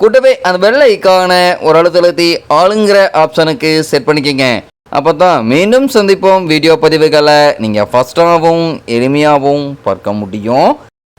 கூட்டவே அந்த வெள்ளை ஐக்கான ஒரு அழுத்தழுத்தி ஆளுங்கிற ஆப்ஷனுக்கு செட் பண்ணிக்கோங்க. அப்போ தான் மீண்டும் சந்திப்போம். வீடியோ பதிவுகளை நீங்கள் ஃபஸ்ட்டாகவும் எளிமையாகவும் பார்க்க முடியும்.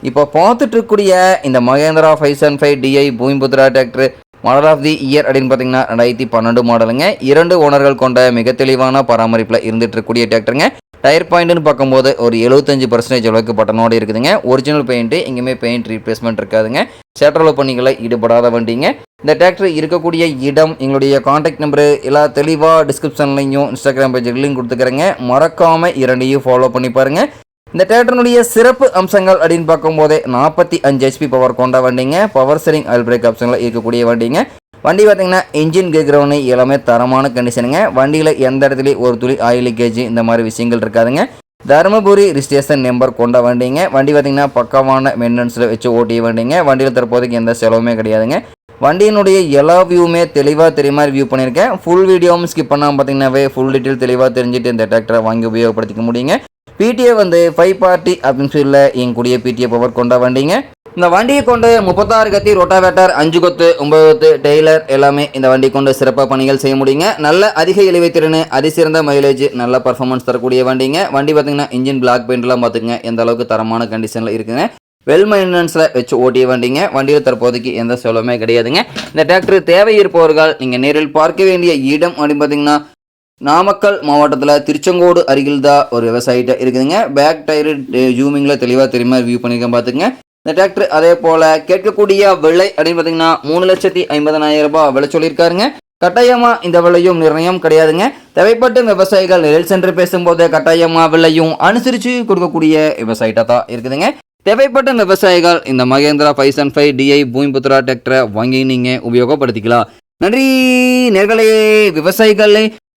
இப்போ பார்த்துட்ருக்கூடிய இந்த Mahindra five seven five DI Bhumiputra tractor model of the year அப்படின்னு பார்த்தீங்கன்னா ரெண்டாயிரத்தி பன்னெண்டு மாடலுங்க இரண்டு ஓனர்கள் கொண்ட மிக தெளிவான பராமரிப்பில் இருந்துட்டு இருக்கக்கூடிய டிராக்டருங்க டயர் பாயிண்ட்னு பார்க்கும்போது ஒரு எழுபத்தஞ்சு பர்சன்டேஜ் அளவுக்கு பட்டனோடு இருக்குதுங்க. ஒரிஜினல் பெயிண்ட்டு எங்கேயுமே பெயிண்ட் ரீப்ளேஸ்மெண்ட் இருக்காதுங்க. சேட்ரலோ பணிகளை ஈடுபடாத வண்டிங்க. இந்த டிராக்டர் இருக்கக்கூடிய இடம் எங்களுடைய காண்டாக்ட் நம்பரு எல்லா தெளிவாக டிஸ்கிரிப்ஷன்லையும் இன்ஸ்டாகிராம் பேஜ்லையும் கொடுத்துக்கிறேங்க. மறக்காமல் இரண்டையும் ஃபாலோ பண்ணி பாருங்கள் இந்த டேட்டனுடைய சிறப்பு அம்சங்கள் அப்படின்னு பார்க்கும்போதே நாற்பத்தி அஞ்சு ஹெச்பி பவர் கொண்ட வண்டிங்க. பவர் செரிங் அல் பிரேக் ஆப்ஷனில் இருக்கக்கூடிய வண்டிங்க. வண்டி பார்த்தீங்கன்னா இன்ஜின் கேட்குறவனு எல்லாமே தரமான கண்டிஷனுங்க வண்டியில் எந்த இடத்துலையும் ஒரு துளி ஆயில் லீக்கேஜ் இந்த மாதிரி விஷயங்கள் இருக்காதுங்க. தருமபுரி ரிஜிஸ்ட்ரேஷன் நம்பர் கொண்ட வண்டிங்க. வண்டி பார்த்தீங்கன்னா பக்கமான மெயின்டெனன்ஸில் வச்சு ஓட்டிய வண்டிங்க. வண்டியில் தற்போதைக்கு எந்த செலவுமே கிடையாதுங்க. வண்டியினுடைய எல்லா வியூவுமே தெளிவாக தெரிய மாதிரி வியூ பண்ணியிருக்கேன். ஃபுல் வீடியோவும் ஸ்கிப் பண்ணாமல் பார்த்தீங்கன்னாவே ஃபுல் டீட்டெயில் தெளிவாக தெரிஞ்சுட்டு இந்த டிராக்டரை வாங்கி உபயோகப்படுத்திக்க முடியுங்க. பிடிஏ வந்து ஃபைவ் பார்ட்டி அப்படின்னு சொல்ல எங்கூடிய பிடிஏ பவர் கொண்ட வண்டிங்க. இந்த வண்டியை கொண்டு முப்பத்தாறு கத்தி ரோட்டாவேட்டர் அஞ்சு கொத்து ஒன்பது கொத்து டெய்லர் எல்லாமே இந்த வண்டி கொண்டு சிறப்பாக பணிகள் செய்ய முடியுங்க. நல்ல அதிக இழுவை திறன் அதிசிறந்த மைலேஜ் நல்ல பர்ஃபார்மன்ஸ் தரக்கூடிய வண்டிங்க. வண்டி பார்த்தீங்கன்னா இன்ஜின் பிளாக் பெயிண்ட்லாம் பார்த்துங்க எந்த அளவுக்கு தரமான கண்டிஷனில் இருக்குங்க. வெல் மெயின்டெனன்ஸில் வச்சு ஓட்டிய வண்டிங்க. வண்டியில் தற்போதைக்கு எந்த செலவுமே கிடையாதுங்க. இந்த டிராக்டர் தேவை இருப்பவர்கள் நீங்கள் நேரில் பார்க்க வேண்டிய இடம் அப்படின்னு பார்த்தீங்கன்னா நாமக்கல் மாவட்டத்தில் திருச்செங்கோடு அருகில் தான் ஒரு விவசாயிட்ட இருக்குதுங்க. பேக் டயரு ஜூமிங்கில் தெளிவாக தெரியுமா? வியூ பண்ணியிருக்கேன் பார்த்துங்க இந்த டிராக்டர் அதே போல் கேட்கக்கூடிய விலை அப்படின்னு பார்த்தீங்கன்னா மூணு லட்சத்தி ஐம்பதனாயிரம் ரூபாய் விலை சொல்லியிருக்காருங்க. கட்டாயமாக இந்த விலையும் நிர்ணயம் கிடையாதுங்க. தேவைப்பட்ட விவசாயிகள் நெல் சென்று பேசும்போது கட்டாயமாக விலையும் அனுசரித்து கொடுக்கக்கூடிய விவசாயிட்ட தான் இருக்குதுங்க. தேவைப்பட்ட விவசாயிகள் இந்த Mahindra five seven five DI Bhumiputra டிராக்டரை வாங்கி நீங்கள் உபயோகப்படுத்திக்கலாம். நன்றி நேர்களே விவசாயிகளே.